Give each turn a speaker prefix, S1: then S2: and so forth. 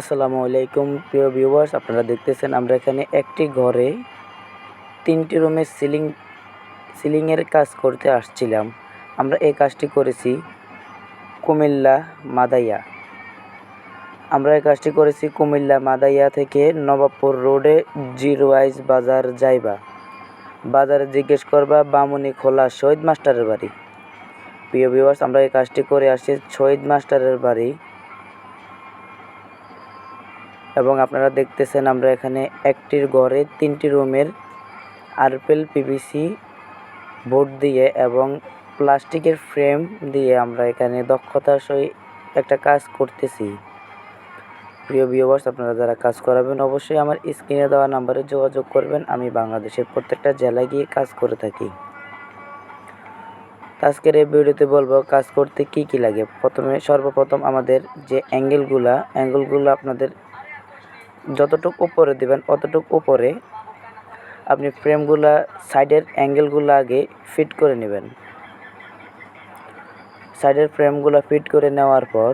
S1: আসসালামু আলাইকুম, প্রিয় ভিউয়ার্স আপনারা দেখতেছেন আমরা এখানে একটি ঘরে তিনটি রুমের সিলিং, সিলিংয়ের কাজ করতে আসছিলাম। আমরা এই কাজটি করেছি কুমিল্লা মাদাইয়া। আমরা এই কাজটি করেছি কুমিল্লা মাদাইয়া থেকে নবাবপুর রোডে জিরো ওয়াইজ বাজার যাইবা। বাজারে জিজ্ঞেস করবা, বামুনি খোলা শহীদ মাস্টারের বাড়ি? প্রিয় ভিউয়ার্স আমরা এই কাজটি করে আসছি শহীদ মাস্টারের বাড়ি। এবং আপনারা দেখতেছেন আমরা এখানে একটির ঘরে তিনটি রুমের আরপেল পিভিসি বোর্ড দিয়ে এবং প্লাস্টিকের ফ্রেম দিয়ে আমরা এখানে দক্ষতার সহিত একটা কাজ করতেছি। প্রিয় ভিউয়ার্স আপনারা যারা কাজ করাবেন অবশ্যই আমার স্ক্রিনে দেওয়া নাম্বারে যোগাযোগ করবেন। আমি বাংলাদেশের প্রত্যেকটা জেলায় গিয়ে কাজ করে থাকি। আজকের এই ভিডিওতে বলব কাজ করতে কি কি লাগে? প্রথমে, সর্বপ্রথম আমাদের যে অ্যাঙ্গেলগুলা, অ্যাঙ্গেলগুলো আপনাদের যতটুকু উপরে দেবেন, অতটুক উপরে আপনি ফ্রেমগুলা, সাইডের অ্যাঙ্গেলগুলো আগে ফিট করে নেবেন। সাইডের ফ্রেমগুলো ফিট করে নেওয়ার পর